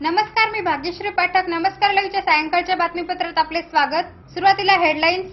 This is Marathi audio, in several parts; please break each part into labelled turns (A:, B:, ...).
A: नमस्कार मी भाग्यश्री पाठक. नमस्कार लईच्या सायंकाळच्या बातमीपत्रात आपले स्वागत. सुरुवातीला हेडलाईन्स.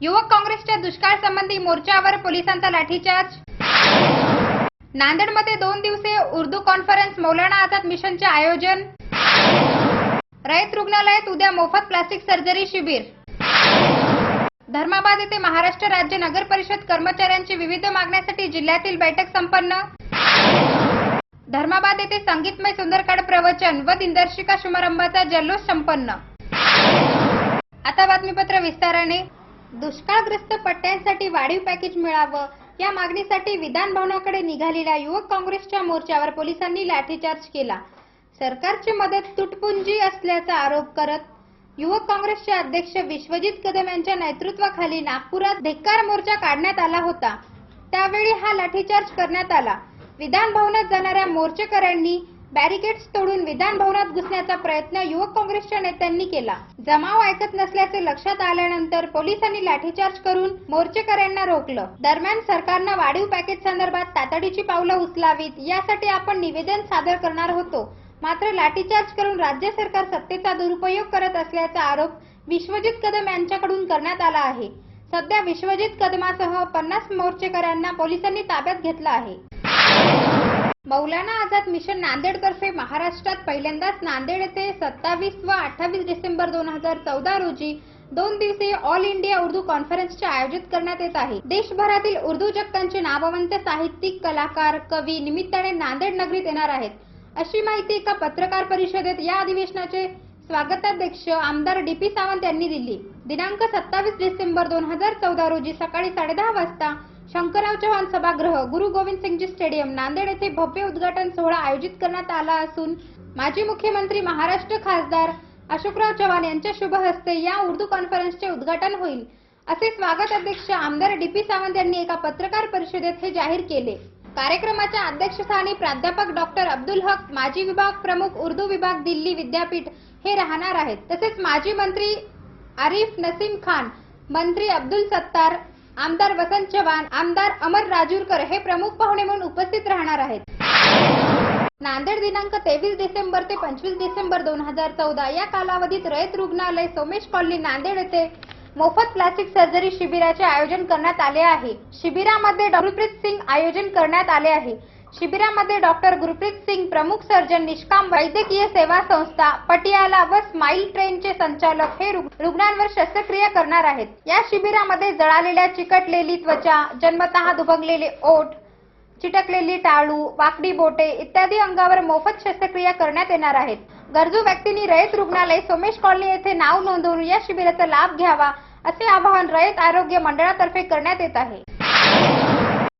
A: युवक काँग्रेसच्या दुष्काळ संबंधी मोर्चावर पोलिसांचा लाठीचार्ज. नांदेडमध्ये दोन दिवसीय उर्दू कॉन्फरन्स मौलाना आझाद मिशनचे आयोजन. रयत रुग्णालयात उद्या मोफत प्लास्टिक सर्जरी शिबिर. धर्माबाद येथे महाराष्ट्र राज्य नगर परिषद कर्मचाऱ्यांची विविध मागण्यासाठी जिल्ह्यातील बैठक संपन्न. धर्माबाद येथे संगीतमय सुंदरकांड प्रवचन व दिनदर्शिका शुभारंभाचा जल्लोष संपन्न. आता बातमीपत्र विस्ताराने. दुष्काळग्रस्त पट्ट्यांसाठी वाढीव पॅकेज मिळावं या मागणीसाठी विधान भवनाकडे निघालेल्या युवक काँग्रेसच्या मोर्चावर पोलिसांनी लाठीचार्ज केला. सरकारची मदत तुटपुंजी असल्याचा आरोप करत युवक काँग्रेसचे अध्यक्ष विश्वजित कदम यांच्या नेतृत्वाखाली नागपुरात धिक्कार मोर्चा काढण्यात आला होता. त्यावेळी हा लाठीचार्ज करण्यात आला. विधान भवनात जाणाऱ्या मोर्चेकऱ्यांनी बॅरिकेड्स तोडून विधान भवनात घुसण्याचा प्रयत्न युवक काँग्रेसच्या नेत्यांनी केला. जमाव ऐकत नसल्याचे लक्षात आल्यानंतर पोलिसांनी लाठीचार्ज करून मोर्चेकऱ्यांना रोखलं. दरम्यान सरकारनं वाढीव पॅकेज संदर्भात तातडीची पावलं उचलावीत यासाठी आपण निवेदन सादर करणार होतो. मात्र लाठीचार्ज करून राज्य सरकार सत्तेचा दुरुपयोग करत असल्याचा आरोप विश्वजित कदम यांच्याकडून करण्यात आला आहे. सध्या विश्वजित कदमासह पन्नास मोर्चेकऱ्यांना पोलिसांनी ताब्यात घेतलं आहे. मौलाना आझाद मिशन नांदेडतर्फे महाराष्ट्रात पहिल्यांदाच नांदेड येथे सत्तावीस व अठ्ठावीस डिसेंबर दोन हजार चौदा रोजी दोन दिवसीय ऑल इंडिया उर्दू कॉन्फरन्सचे आयोजित करण्यात येत आहे. देशभरातील उर्दू जगतांचे नामवंत साहित्यिक कलाकार कवी निमित्ताने नांदेड नगरीत येणार आहेत. अशी माहिती एका पत्रकार परिषदेत या अधिवेशनाचे स्वागताध्यक्ष आमदार डी पी सावंत यांनी दिली. दिनांक सत्तावीस डिसेंबर दोन हजार चौदा रोजी सकाळी साडेदहा वाजता शंकरराव चव्हाण सभागृह गुरु गोविंद सिंगजी स्टेडियम नांदेड येथे भव्य उद्घाटन सोहळा आयोजित करण्यात आला असून माजी मुख्यमंत्री महाराष्ट्र खासदार अशोकराव चव्हाण यांच्या शुभ हस्ते या उर्दू कॉन्फरन्सचे उद्घाटन होईल. असे स्वागत अध्यक्ष आमदार डी पी सावंत यांनी एका पत्रकार परिषदेत हे जाहीर केले. कार्यक्रमाच्या अध्यक्षस्थानी प्राध्यापक डॉक्टर अब्दुल हक माजी विभाग प्रमुख उर्दू विभाग दिल्ली विद्यापीठ हे राहणार आहेत. तसेच माजी मंत्री आरिफ नसीम खान मंत्री अब्दुल सत्तार आमदार वसंत चव्हाण आमदार अमर राजूरकर हे प्रमुख पाहुणे म्हणून उपस्थित राहणार आहेत नांदेड दिनांक तेवीस डिसेंबर ते पंचवीस डिसेंबर दोन हजार चौदा या कालावधीत रयत रुग्णालय सोमेश कॉलनी नांदेड येथे मोफत प्लास्टिक सर्जरी शिबिराचे आयोजन करण्यात आले आहे शिबिरामध्ये डॉ. सिंग आयोजन करण्यात आले आहे शिबिरामध्ये डॉक्टर गुरप्रीत सिंग प्रमुख सर्जन निष्काम वैद्यकीय सेवा संस्था पटियाला व स्माईल ट्रेनचे संचालक हे रुग्णांवर शस्त्रक्रिया करणार आहेत. या शिबिरामध्ये जळालेल्या चिकटलेली त्वचा जन्मतः दुभगलेले ओठ चिटकलेली टाळू वाकडी बोटे इत्यादी अंगावर मोफत शस्त्रक्रिया करण्यात येणार आहेत. गरजू व्यक्तींनी रयत रुग्णालय सोमेश कॉलनी येथे नाव नोंदवून या शिबिराचा लाभ घ्यावा असे आवाहन रयत आरोग्य मंडळातर्फे करण्यात येत आहे.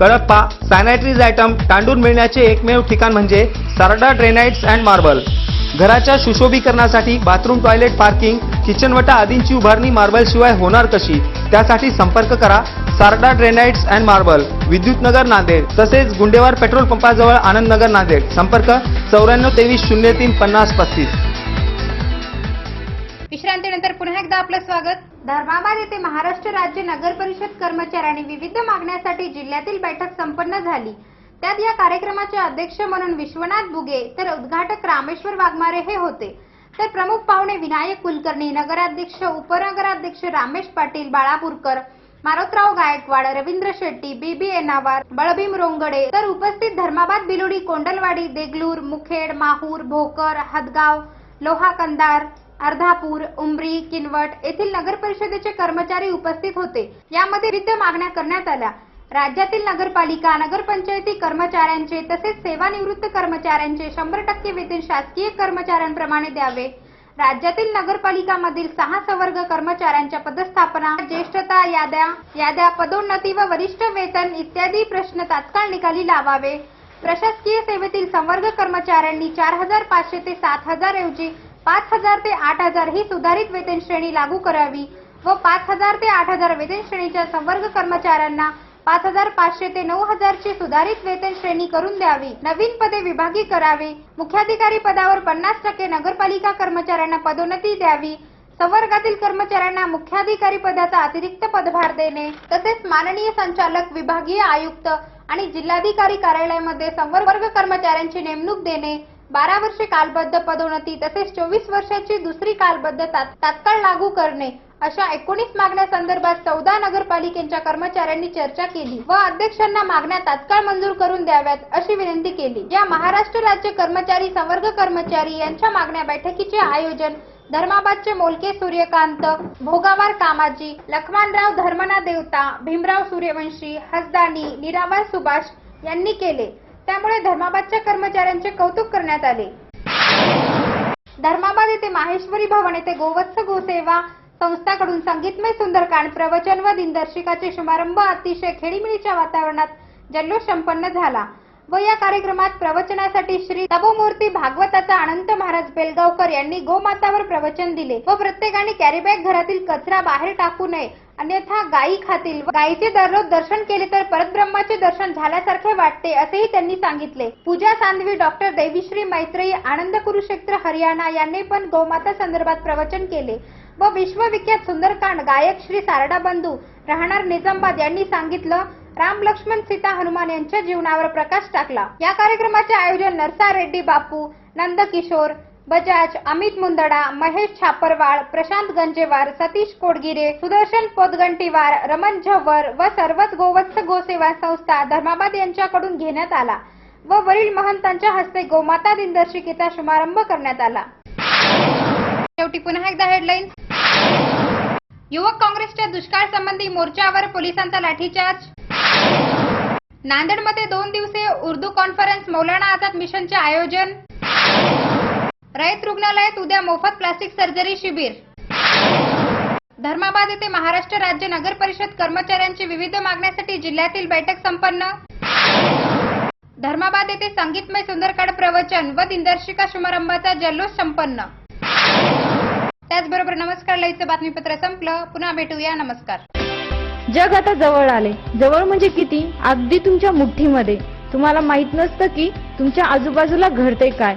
B: Kadappa sanitaries item तांडून मिळण्याचे एकमेव ठिकाण म्हणजे सारडा ड्रेनाइट्स अँड मार्बल घराच्या सुशोभीकरणासाठी बाथरूम टॉयलेट पार्किंग किचनवटा आदींची उभारणी मार्बल शिवाय होणार कशी? त्यासाठी संपर्क करा. सारडा ड्रेनाइट्स अँड मार्बल विद्युत नगर नांदेड तसेच गुंडेवार पेट्रोल पंपाजवळ आनंदनगर नांदेड. संपर्क चौऱ्याण्णव तेवीस शून्य तीन पन्नास पस्तीस.
A: विश्रांतीनंतर पुन्हा एकदा आपलं स्वागत. धर्माबाद येथे महाराष्ट्र राज्य नगर परिषद कर्मचाऱ्यांनी विविध मागण्यासाठी जिल्ह्यातील बैठक संपन्न झाली. त्यात या कार्यक्रमाचे अध्यक्ष म्हणून विश्वनाथ बुगे तर उद्घाटक रामेश्वर वाघमारे हे होते. तर प्रमुख पाहुणे विनायक कुलकर्णी नगराध्यक्ष उपनगराध्यक्ष रामेश पाटील बाळापूरकर मारोतराव गायकवाड रवींद्र शेट्टी बीबी एनावार बळभीम रोंगडे तर उपस्थित धर्माबाद बिलोडी कोंडलवाडी देगलूर मुखेड माहूर भोकर हदगाव लोहा कंदार अर्धापूर उमरी किनवट येथील नगर परिषदेचे कर्मचारी उपस्थित होते. यामध्ये विविध मागण्या करण्यात आल्या. राज्यातील नगरपालिका नगरपंचायती कर्मचाऱ्यांचे तसेच सेवानिवृत्त कर्मचाऱ्यांचे शंभर टक्के वेतन शासकीय कर्मचाऱ्यांप्रमाणे द्यावे. राज्यातील नगरपालिकामधील सहा संवर्ग कर्मचाऱ्यांच्या पदस्थापना ज्येष्ठता याद्या याद्या पदोन्नती व वरिष्ठ वेतन इत्यादी प्रश्न तात्काळ निकाली लावावे. प्रशासकीय सेवेतील संवर्ग कर्मचाऱ्यांनी चार हजार पाचशे ते सात हजार ऐवजी पाच हजार ते आठ हजार ही सुधारित वेतन श्रेणी लागू करावी व पाच हजार ते आठ हजार वेतन श्रेणीच्या संवर्ग कर्मचाऱ्यांना पाच हजार पाचशे ते नऊ हजारची सुधारित वेतन श्रेणी करून द्यावी. नवीन पदे विभागी करावी. मुख्याधिकारी पदावर पन्नास टक्के नगरपालिका कर्मचाऱ्यांना पदोन्नती द्यावी. संवर्गातील कर्मचाऱ्यांना मुख्याधिकारी पदाचा अतिरिक्त पदभार देणे तसेच माननीय संचालक विभागीय आयुक्त आणि जिल्हाधिकारी कार्यालयामध्ये संवर्ग कर्मचाऱ्यांची नेमणूक देणे बारा वर्षे कालबद्ध पदोन्नती तसेच चोवीस वर्षाची दुसरी कालबद्धता तात्काळ लागू करणे अशा एकोणीस मागण्या संदर्भात चौदा नगरपालिकेच्या कर्मचाऱ्यांनी चर्चा केली व अध्यक्षांना मागण्या तात्काळ मंजूर करून द्याव्यात अशी विनंती केली. या महाराष्ट्र राज्य कर्मचारी संवर्ग कर्मचारी यांच्या मागण्या बैठकीचे आयोजन धर्माबादचे मोलके सूर्यकांत भोगावार कामाजी लखमानराव धर्मना देवता भीमराव सूर्यवंशी हसदानी निरावार सुभाष यांनी केले. त्यामुळे धर्माबादच्या कर्मचाऱ्यांचे कौतुक करण्यात आले. धर्माबाद येथे माहेश्वरी भवन येथे गोवत्स गोसेवा संस्थाकडून संगीतमय सुंदरकांड प्रवचन व दिनदर्शिकाचे शुभारंभ अतिशय खेळीमेळीच्या वातावरणात जल्लोष संपन्न झाला व या कार्यक्रमात प्रवचनासाठी श्री तपोमूर्ती भागवताचा अनंत महाराज बेलगावकर यांनी गोमातावर प्रवचन दिले व प्रत्येकाने कॅरीबॅग घरातील कचरा बाहेर टाकू नये अन्यथा गायी खातील. गायीचे दररोज दर्शन केले तर परतब्रह्माचे दर्शन झाल्यासारखे वाटते असेही त्यांनी सांगितले. पूजा सांधवी डॉक्टर देवीश्री मैत्रेयी आनंद कुरुक्षेत्र हरियाणा यांनी पण गोमाता संदर्भात प्रवचन केले व विश्वविख्यात सुंदरकांड गायक श्री सारडा बंधू राहणार निजामबाद यांनी सांगितलं राम लक्ष्मण सीता हनुमान यांच्या जीवनावर प्रकाश टाकला. या कार्यक्रमाचे आयोजन नरसा रेड्डी बापू नंद किशोर बजाज अमित मुंदडा महेश छापरवाळ प्रशांत गंजेवार सतीश कोडगिरे सुदर्शन पोतगंटीवार रमण झव्वर व सर्वच गोवत्स गोसेवा संस्था धर्माबाद यांच्याकडून घेण्यात आला व वरील महंतांच्या हस्ते गोमाता दिनदर्शिकेचा शुभारंभ करण्यात आला. शेवटी पुन्हा एकदा हेडलाईन युवक काँग्रेसच्या दुष्काळ संबंधी मोर्चावर पोलिसांचा लाठीचार्ज. नांदेडमध्ये दोन दिवसीय उर्दू कॉन्फरन्स मौलाना आझाद मिशनचे आयोजन. रयत रुग्णालयात उद्या मोफत प्लास्टिक सर्जरी शिबिर. धर्माबाद येथे महाराष्ट्र राज्य नगर परिषद कर्मचाऱ्यांची विविध मागण्यासाठी जिल्ह्यातील बैठक संपन्न. धर्माबाद येथे संगीतमय सुंदरकांड प्रवचन व दिनदर्शिका शुभारंभाचा जल्लोष संपन्न. त्याचबरोबर नमस्कार लईचं बातमीपत्र संपलं. पुन्हा भेटूया. नमस्कार.
C: जग आता जवळ आले. जवळ म्हणजे किती? अगदी तुमच्या मुठ्ठीमध्ये. तुम्हाला माहीत नसतं की तुमच्या आजूबाजूला घडते काय.